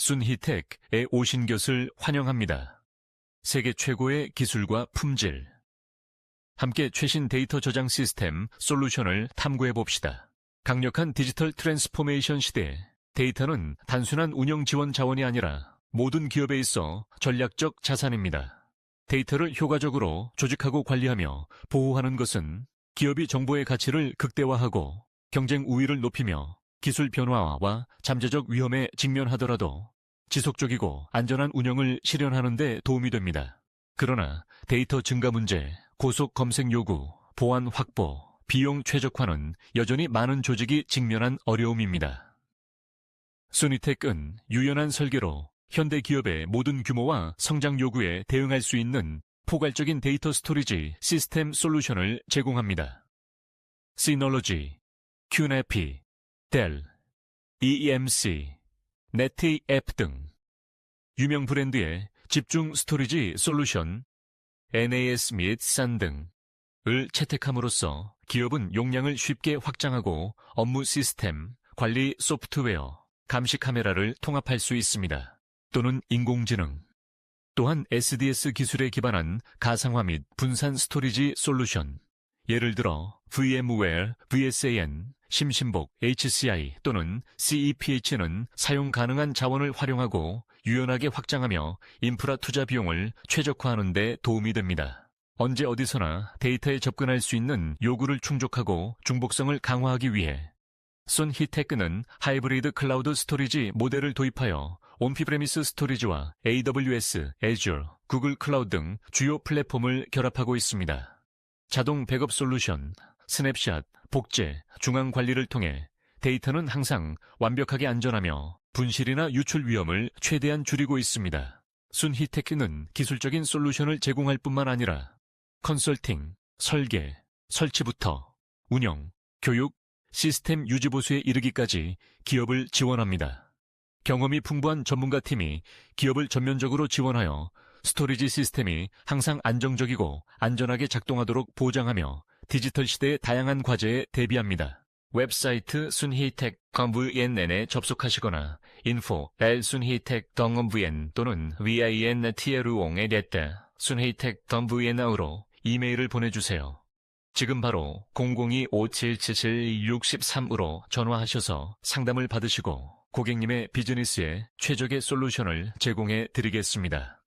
순히텍에 오신 것을 환영합니다. 세계 최고의 기술과 품질. 함께 최신 데이터 저장 시스템 솔루션을 탐구해 봅시다. 강력한 디지털 트랜스포메이션 시대 데이터는 단순한 운영 지원 자원이 아니라 모든 기업에 있어 전략적 자산입니다. 데이터를 효과적으로 조직하고 관리하며 보호하는 것은 기업이 정보의 가치를 극대화하고 경쟁 우위를 높이며 기술 변화와 잠재적 위험에 직면하더라도 지속적이고 안전한 운영을 실현하는 데 도움이 됩니다. 그러나 데이터 증가 문제, 고속 검색 요구, 보안 확보, 비용 최적화는 여전히 많은 조직이 직면한 어려움입니다. 소니텍은 유연한 설계로 현대 기업의 모든 규모와 성장 요구에 대응할 수 있는 포괄적인 데이터 스토리지 시스템 솔루션을 제공합니다. 시놀로지, 큐네피, 델, EMC, 네티 앱 등 유명 브랜드의 집중 스토리지 솔루션, NAS 및 산 등을 채택함으로써 기업은 용량을 쉽게 확장하고 업무 시스템, 관리 소프트웨어, 감시 카메라를 통합할 수 있습니다. 또는 인공지능, 또한 SDS 기술에 기반한 가상화 및 분산 스토리지 솔루션, 예를 들어 VMware, VSAN, 심신복, HCI 또는 CEPH는 사용 가능한 자원을 활용하고 유연하게 확장하며 인프라 투자 비용을 최적화하는 데 도움이 됩니다. 언제 어디서나 데이터에 접근할 수 있는 요구를 충족하고 중복성을 강화하기 위해 순히테크는 하이브리드 클라우드 스토리지 모델을 도입하여 온피브레미스 스토리지와 AWS, Azure, 구글 클라우드 등 주요 플랫폼을 결합하고 있습니다. 자동 백업 솔루션, 스냅샷, 복제, 중앙 관리를 통해 데이터는 항상 완벽하게 안전하며 분실이나 유출 위험을 최대한 줄이고 있습니다. 순히테크는 기술적인 솔루션을 제공할 뿐만 아니라 컨설팅, 설계, 설치부터 운영, 교육, 시스템 유지보수에 이르기까지 기업을 지원합니다. 경험이 풍부한 전문가 팀이 기업을 전면적으로 지원하여 스토리지 시스템이 항상 안정적이고 안전하게 작동하도록 보장하며 디지털 시대의 다양한 과제에 대비합니다. 웹사이트 순히텍 건브엔에 접속하시거나 info 순히텍 덩엄브엔 또는 vintruong에 냈다 순히텍 덩브엔으로 이메일을 보내주세요. 지금 바로 002-5777-63으로 전화하셔서 상담을 받으시고 고객님의 비즈니스에 최적의 솔루션을 제공해 드리겠습니다.